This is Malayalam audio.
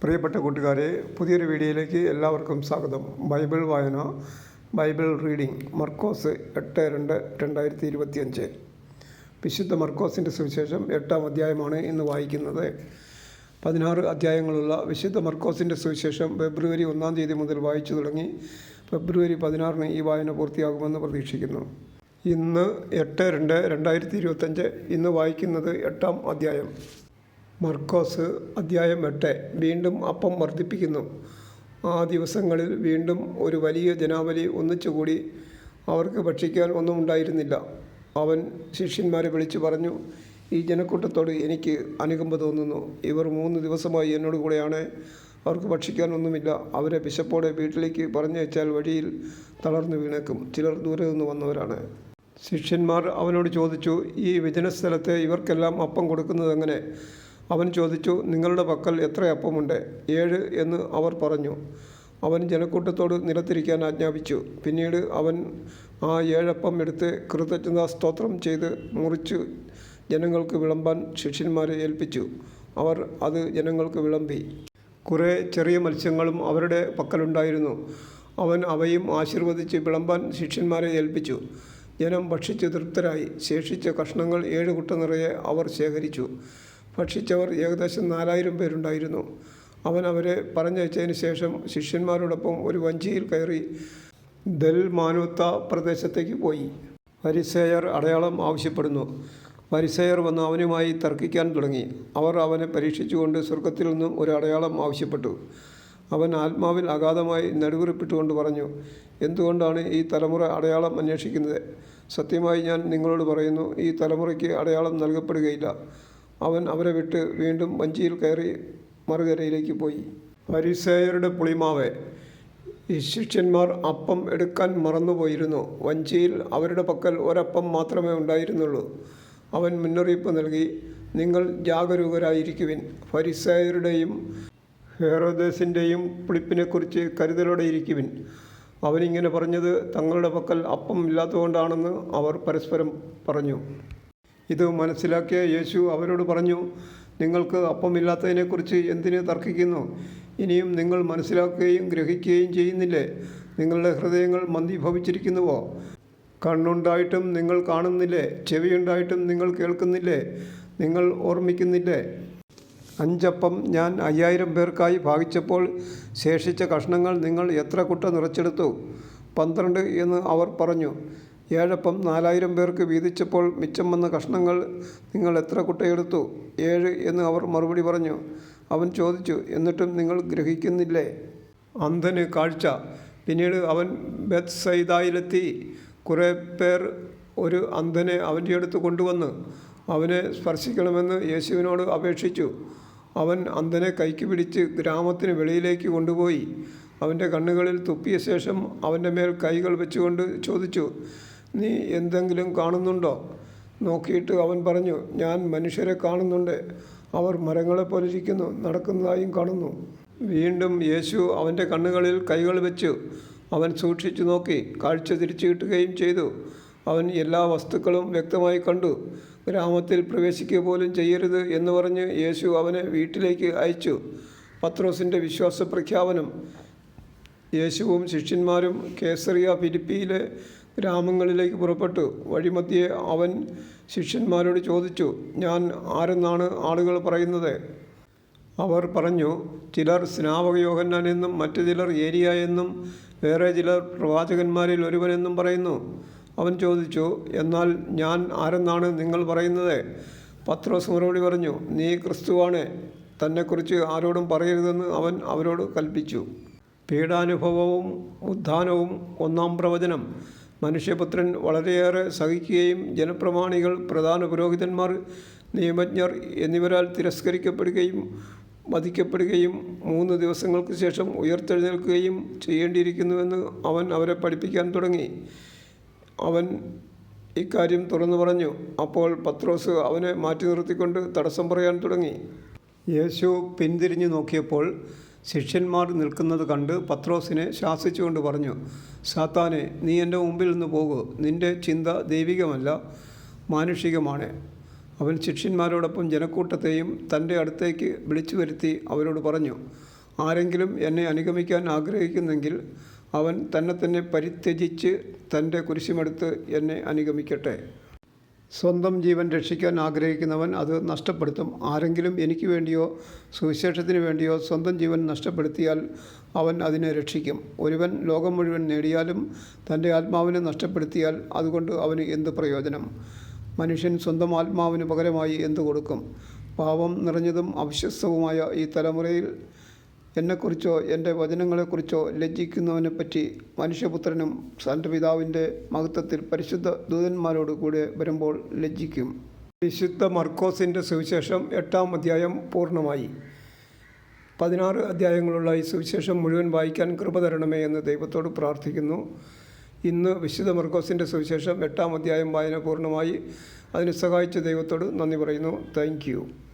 പ്രിയപ്പെട്ട കൂട്ടുകാരെ പുതിയൊരു വീഡിയോയിലേക്ക് എല്ലാവർക്കും സ്വാഗതം. ബൈബിൾ വായന ബൈബിൾ റീഡിംഗ് മർക്കോസ് എട്ട് രണ്ട് രണ്ടായിരത്തി ഇരുപത്തിയഞ്ച്. വിശുദ്ധ മർക്കോസിന്റെ സുവിശേഷം എട്ടാം അധ്യായമാണ് ഇന്ന് വായിക്കുന്നത്. പതിനാറ് അധ്യായങ്ങളുള്ള വിശുദ്ധ മർക്കോസിന്റെ സുവിശേഷം ഫെബ്രുവരി ഒന്നാം തീയതി മുതൽ വായിച്ചു തുടങ്ങി ഫെബ്രുവരി പതിനാറിന് ഈ വായന പൂർത്തിയാകുമെന്ന് പ്രതീക്ഷിക്കുന്നു. ഇന്ന് എട്ട് രണ്ട് രണ്ടായിരത്തി ഇരുപത്തഞ്ച് ഇന്ന് വായിക്കുന്നത് എട്ടാം അധ്യായം. മർക്കോസ് അദ്ധ്യായം എട്ട്. വീണ്ടും അപ്പം വർദ്ധിപ്പിക്കുന്നു. ആ ദിവസങ്ങളിൽ വീണ്ടും ഒരു വലിയ ജനാവലി ഒന്നിച്ചുകൂടി അവർക്ക് ഭക്ഷിക്കാൻ ഒന്നും ഉണ്ടായിരുന്നില്ല. അവൻ ശിഷ്യന്മാരെ വിളിച്ചു പറഞ്ഞു ഈ ജനക്കൂട്ടത്തോട് എനിക്ക് അനുകമ്പ തോന്നുന്നു. ഇവർ മൂന്ന് ദിവസമായി എന്നോട് കൂടെയാണ്. അവർക്ക് ഭക്ഷിക്കാൻ ഒന്നുമില്ല. അവരെ വിശപ്പോടെ വീട്ടിലേക്ക് പറഞ്ഞയച്ചാൽ വഴിയിൽ തളർന്നു വീണേക്കും. ചിലർ ദൂരെ നിന്ന് വന്നവരാണ്. ശിഷ്യന്മാർ അവനോട് ചോദിച്ചു ഈ വിജനസ്ഥലത്ത് ഇവർക്കെല്ലാം അപ്പം കൊടുക്കുന്നത് എങ്ങനെ? അവൻ ചോദിച്ചു നിങ്ങളുടെ പക്കൽ എത്ര അപ്പമുണ്ട്? ഏഴ് എന്ന് അവർ പറഞ്ഞു. അവൻ ജനക്കൂട്ടത്തോട് നിലത്തിരിക്കാൻ ആജ്ഞാപിച്ചു. പിന്നീട് അവൻ ആ ഏഴപ്പം എടുത്ത് കൃതജ്ഞതാ സ്തോത്രം ചെയ്ത് മുറിച്ച് ജനങ്ങൾക്ക് വിളമ്പാൻ ശിഷ്യന്മാരെ ഏൽപ്പിച്ചു. അവർ അത് ജനങ്ങൾക്ക് വിളമ്പി. കുറേ ചെറിയ മത്സ്യങ്ങളും അവരുടെ പക്കലുണ്ടായിരുന്നു. അവൻ അവയും ആശീർവദിച്ച് വിളമ്പാൻ ശിഷ്യന്മാരെ ഏൽപ്പിച്ചു. ജനം ഭക്ഷിച്ച് തൃപ്തരായി. ശേഷിച്ച കഷ്ണങ്ങൾ ഏഴ് കുട്ട നിറയെ അവർ ശേഖരിച്ചു. ഭക്ഷിച്ചവർ ഏകദേശം നാലായിരം പേരുണ്ടായിരുന്നു. അവൻ അവരെ പറഞ്ഞയച്ചതിന് ശേഷം ശിഷ്യന്മാരോടൊപ്പം ഒരു വഞ്ചിയിൽ കയറി ദൽ മാനൂത്ത പ്രദേശത്തേക്ക് പോയി. പരിസേയർ അടയാളം ആവശ്യപ്പെടുന്നു. പരിസേയർ വന്ന് അവനുമായി തർക്കിക്കാൻ തുടങ്ങി. അവർ അവനെ പരീക്ഷിച്ചുകൊണ്ട് സ്വർഗത്തിൽ നിന്നും ഒരു അടയാളം ആവശ്യപ്പെട്ടു. അവൻ ആത്മാവിൽ അഗാധമായി നെടുകുറിപ്പിട്ടുകൊണ്ട് പറഞ്ഞു എന്തുകൊണ്ടാണ് ഈ തലമുറ അടയാളം അന്വേഷിക്കുന്നത്? സത്യമായി ഞാൻ നിങ്ങളോട് പറയുന്നു ഈ തലമുറയ്ക്ക് അടയാളം നൽകപ്പെടുകയില്ല. അവൻ അവരെ വിട്ട് വീണ്ടും വഞ്ചിയിൽ കയറി മറുകരയിലേക്ക് പോയി. പരിസേയരുടെ പുളിമാവേ ഈ ശിഷ്യന്മാർ അപ്പം എടുക്കാൻ മറന്നുപോയിരുന്നു. വഞ്ചിയിൽ അവരുടെ പക്കൽ ഒരപ്പം മാത്രമേ ഉണ്ടായിരുന്നുള്ളൂ. അവൻ മുന്നറിയിപ്പ് നൽകി നിങ്ങൾ ജാഗരൂകരായിരിക്കുവിൻ. ഫരിസേയരുടെയും ഹെറോദേസിന്റെയും പുളിപ്പിനെക്കുറിച്ച് കരുതലോടെ ഇരിക്കുവിൻ. അവനിങ്ങനെ പറഞ്ഞത് തങ്ങളുടെ പക്കൽ അപ്പം ഇല്ലാത്തതുകൊണ്ടാണെന്ന് അവർ പരസ്പരം പറഞ്ഞു. ഇത് മനസ്സിലാക്കിയ യേശു അവരോട് പറഞ്ഞു നിങ്ങൾക്ക് അപ്പമില്ലാത്തതിനെക്കുറിച്ച് എന്തിന് തർക്കിക്കുന്നു? ഇനിയും നിങ്ങൾ മനസ്സിലാക്കുകയും ഗ്രഹിക്കുകയും ചെയ്യുന്നില്ലേ? നിങ്ങളുടെ ഹൃദയങ്ങൾ മന്ദീഭവിച്ചിരിക്കുന്നുവോ? കണ്ണുണ്ടായിട്ടും നിങ്ങൾ കാണുന്നില്ലേ? ചെവിയുണ്ടായിട്ടും നിങ്ങൾ കേൾക്കുന്നില്ലേ? നിങ്ങൾ ഓർമ്മിക്കുന്നില്ലേ? അഞ്ചപ്പം ഞാൻ അയ്യായിരം പേർക്കായി ഭാഗിച്ചപ്പോൾ ശേഷിച്ച കഷ്ണങ്ങൾ നിങ്ങൾ എത്ര കുട്ട നിറച്ചെടുത്തു? പന്ത്രണ്ട് എന്ന് അവർ പറഞ്ഞു. ഏഴപ്പം നാലായിരം പേർക്ക് വീതിച്ചപ്പോൾ മിച്ചം വന്ന കഷ്ണങ്ങൾ നിങ്ങൾ എത്ര കുട്ടയെടുത്തു? ഏഴ് എന്ന് അവർ മറുപടി പറഞ്ഞു. അവൻ ചോദിച്ചു എന്നിട്ടും നിങ്ങൾ ഗ്രഹിക്കുന്നില്ലേ? അന്ധന് കാഴ്ച. പിന്നീട് അവൻ ബെത്ത് സൈദായിലെത്തി കുറേ പേർ ഒരു അന്ധനെ അവന്റെ അടുത്ത് കൊണ്ടുവന്ന്. അവനെ സ്പർശിക്കണമെന്ന് യേശുവിനോട് അപേക്ഷിച്ചു. അവൻ അന്ധനെ കൈക്ക് പിടിച്ച് ഗ്രാമത്തിന് വെളിയിലേക്ക് കൊണ്ടുപോയി. അവന്റെ കണ്ണുകളിൽ തുപ്പിയ ശേഷം അവന്റെ മേൽ കൈകൾ വെച്ചുകൊണ്ട് ചോദിച്ചു നീ എന്തെങ്കിലും കാണുന്നുണ്ടോ? നോക്കിയിട്ട് അവൻ പറഞ്ഞു ഞാൻ മനുഷ്യരെ കാണുന്നുണ്ട്. അവർ മരങ്ങളെപ്പോലെ ഇരിക്കുന്നു നടക്കുന്നതായും കാണുന്നു. വീണ്ടും യേശു അവന്റെ കണ്ണുകളിൽ കൈകൾ വെച്ചു. അവൻ സൂക്ഷിച്ചു നോക്കി കാഴ്ച തിരിച്ചു കിട്ടുകയും ചെയ്തു. അവൻ എല്ലാ വസ്തുക്കളും വ്യക്തമായി കണ്ടു. ഗ്രാമത്തിൽ പ്രവേശിക്കുക പോലും ചെയ്യരുത് എന്ന് പറഞ്ഞ് യേശു അവനെ വീട്ടിലേക്ക് അയച്ചു. പത്രോസിന്റെ വിശ്വാസ പ്രഖ്യാപനം യേശുവും ശിഷ്യന്മാരും കേസറിയ ഫിലിപ്പിയിലെ ഗ്രാമങ്ങളിലേക്ക് പുറപ്പെട്ടു. വഴിമധ്യേ അവൻ ശിഷ്യന്മാരോട് ചോദിച്ചു ഞാൻ ആരെന്നാണ് ആളുകൾ പറയുന്നത്? അവർ പറഞ്ഞു ചിലർ സ്നാപക യോഹന്നാൻ എന്നും മറ്റു ചിലർ ഏരിയ എന്നും വേറെ ചിലർ പ്രവാചകന്മാരിൽ ഒരുവനെന്നും പറയുന്നു. അവൻ ചോദിച്ചു എന്നാൽ ഞാൻ ആരെന്നാണ് നിങ്ങൾ പറയുന്നത്? പത്രോസ് മറുപടി പറഞ്ഞു നീ ക്രിസ്തുവാണ്. തന്നെക്കുറിച്ച് ആരോടും പറയരുതെന്ന് അവൻ അവരോട് കൽപ്പിച്ചു. പീഡാനുഭവവും ഉദ്ധാനവും ഒന്നാം പ്രവചനം. മനുഷ്യപുത്രൻ വളരെയേറെ സഹിക്കുകയും ജനപ്രമാണികൾ പ്രധാന പുരോഹിതന്മാർ നിയമജ്ഞർ എന്നിവരാൽ തിരസ്കരിക്കപ്പെടുകയും വധിക്കപ്പെടുകയും മൂന്ന് ദിവസങ്ങൾക്ക് ശേഷം ഉയർത്തെഴുന്നേൽക്കുകയും ചെയ്യേണ്ടിയിരിക്കുന്നുവെന്ന് അവൻ അവരെ പഠിപ്പിക്കാൻ തുടങ്ങി. അവൻ ഇക്കാര്യം തുറന്നു പറഞ്ഞു. അപ്പോൾ പത്രോസ് അവനെ മാറ്റി നിർത്തിക്കൊണ്ട് തടസ്സം പറയാൻ തുടങ്ങി. യേശു പിന്തിരിഞ്ഞു നോക്കിയപ്പോൾ ശിഷ്യന്മാർ നിൽക്കുന്നത് കണ്ട് പത്രോസിനെ ശാസിച്ചുകൊണ്ട് പറഞ്ഞു സാത്താനെ നീ എന്റെ മുമ്പിൽ നിന്ന് പോകൂ. നിന്റെ ചിന്ത ദൈവികമല്ല മാനുഷികമാണ് അവൻ ശിഷ്യന്മാരോടൊപ്പം ജനക്കൂട്ടത്തെയും തന്റെ അടുത്തേക്ക് വിളിച്ചു വരുത്തി അവരോട് പറഞ്ഞു ആരെങ്കിലും എന്നെ അനുഗമിക്കാൻ ആഗ്രഹിക്കുന്നെങ്കിൽ അവൻ തന്നെ തന്നെ പരിത്യജിച്ച് തന്റെ കുരിശുമെടുത്ത് എന്നെ അനുഗമിക്കട്ടെ. സ്വന്തം ജീവൻ രക്ഷിക്കാൻ ആഗ്രഹിക്കുന്നവൻ അത് നഷ്ടപ്പെടുത്തും. ആരെങ്കിലും എനിക്ക് വേണ്ടിയോ സുവിശേഷത്തിന് വേണ്ടിയോ സ്വന്തം ജീവൻ നഷ്ടപ്പെടുത്തിയാൽ അവൻ അതിനെ രക്ഷിക്കും. ഒരുവൻ ലോകം മുഴുവൻ നേടിയാലും തന്റെ ആത്മാവിനെ നഷ്ടപ്പെടുത്തിയാൽ അതുകൊണ്ട് അവന് എന്ത് പ്രയോജനം? മനുഷ്യൻ സ്വന്തം ആത്മാവിന് പകരമായി എന്തു കൊടുക്കും? പാവം നിറഞ്ഞതും അവിശ്വസ്തവുമായ ഈ തലമുറയിൽ എന്നെക്കുറിച്ചോ എന്റെ വചനങ്ങളെക്കുറിച്ചോ ലജ്ജിക്കുന്നവനെപ്പറ്റി മനുഷ്യപുത്രനും തന്റെ പിതാവിന്റെ മഹത്വത്തിൽ പരിശുദ്ധ ദൂതന്മാരോട് കൂടെ വരുമ്പോൾ ലജ്ജിക്കും. വിശുദ്ധ മർക്കോസിന്റെ സുവിശേഷം എട്ടാം അധ്യായം പൂർണമായി. പതിനാറ് അധ്യായങ്ങളുള്ള ഈ സുവിശേഷം മുഴുവൻ വായിക്കാൻ കൃപ തരണമേ എന്ന് ദൈവത്തോട് പ്രാർത്ഥിക്കുന്നു. ഇന്ന് വിശുദ്ധ മർക്കോസിന്റെ സുവിശേഷം എട്ടാം അധ്യായം വായന പൂർണമായി. അതിന് സഹായിച്ച ദൈവത്തോട് നന്ദി പറയുന്നു. താങ്ക്